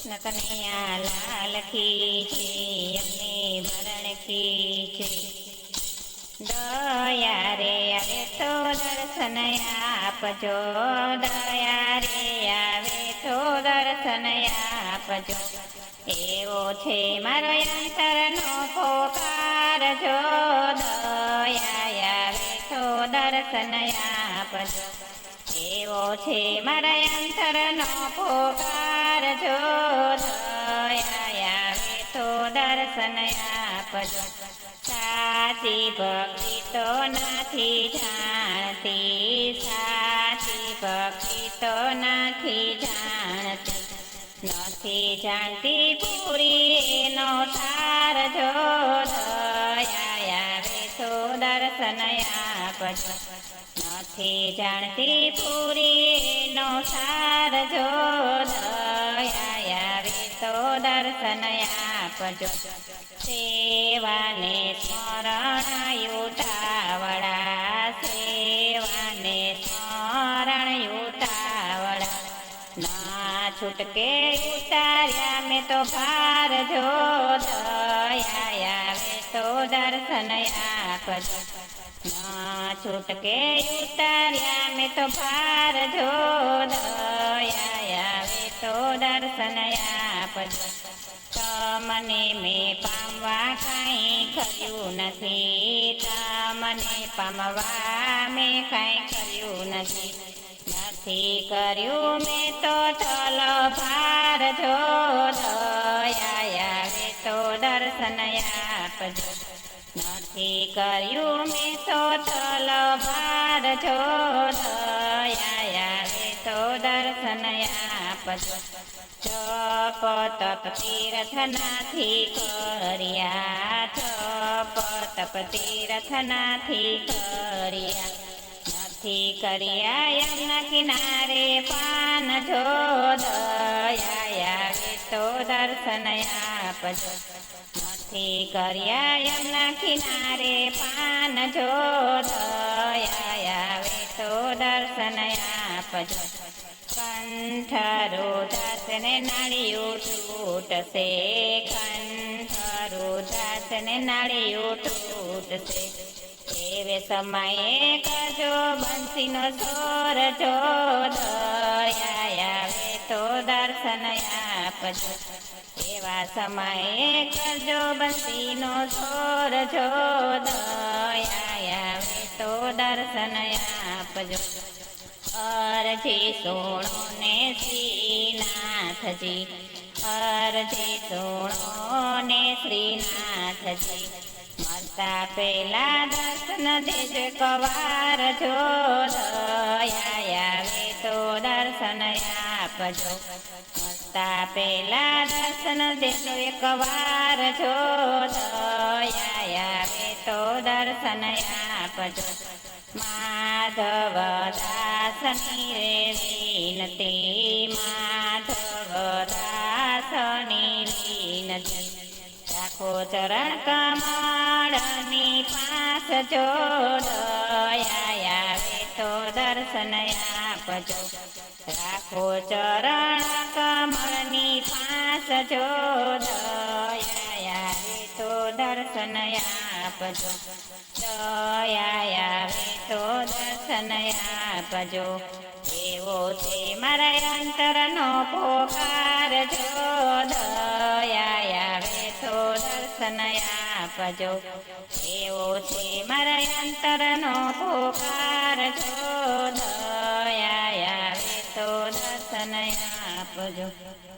નકનિયા લાલ કી છે અમને ભરણ કી છે દયા રે આવે તો દર્શન આપજો, દયા રે આવે તો દર્શન આપજો. એવો છે મારો અંતરનો પોકાર જો, દયા આવે તો દર્શન આપજો. એવો છે મારા અંતરનો પોકાર જો આવે તો દર્શન આપજો. સાચી ભક્તિ તો નથી જાણતી, સાચી ભક્તિ તો નથી જાણતી. નથી જાણતી પૂરી એનો સાર જો દયા આવે દર્શન આપજો. નથી જાણતી પૂરી નો સાર જો આવે તો દર્શન આપજો. સેવાને સ્મરણ ઉતાવળા સેવાને સ્મરણ ઉતાવળા ના છૂટકે ઉતાર્યા મેં તો ભાર જો દયા આવે તો દર્શન આપજો. ના છૂટકે ઉતાર્યા મેં તો ભાર જો આવે તો દર્શન આપજો તમને મેં પામવા કાંઈ કર્યું નથી તમને પામવા મેં કાંઈ કર્યું નથી. નથી કર્યું મેં તો ચલો ભાર જો આવે તો દર્શન આપજો નથી કર્યું મેં તો ચલો ભાર જો આવે તો દર્શન આપજો. જપ તપ તીર્થ નાથી કર્યા જપ તપ તીર્થ નાથી કર્યા. નથી કર્યા યમના કિનારે પાન જો દયા રે તો દર્શન આપજો. નથી કર્યા યમના કિનારે પાન જો આવે તો દર્શન આપજો. કંઠરો દાસને નાળિયું તૂટશે કંઠરો દાસને નાળિયું તૂટશે. એવે સમયે કરજો બંસીનો જોર જો આવે તો દર્શન આપજો. એવા સમયે કરજો બંસીનો છોર જો દયા તો દર્શન આપજો. અરજી સોણો ને શ્રીનાથજી, અરજી સોણો ને શ્રીનાથજી. મરતા પેલા દર્શન દેજ કવાર જો દયા તો દર્શન આપજો. મરતા પેલા દર્શન દેશો એક વાર જો આવે તો દર્શન આપજો માધવ દાસની રે વિનતી માધવ દાસની વિનતી રાખો ચરણ કમળની પાસ જો આવે તો દર્શન આપજો રાખો ચરણ કમળની પાસ જો દયા તો દર્શન આપજો. દયા તો દર્શન આપજો. એવો તે મારા અંતરનો પોકાર જો દયા તો દર્શન આપજો. એવો છે મારા અંતરનો પોકાર જો દયા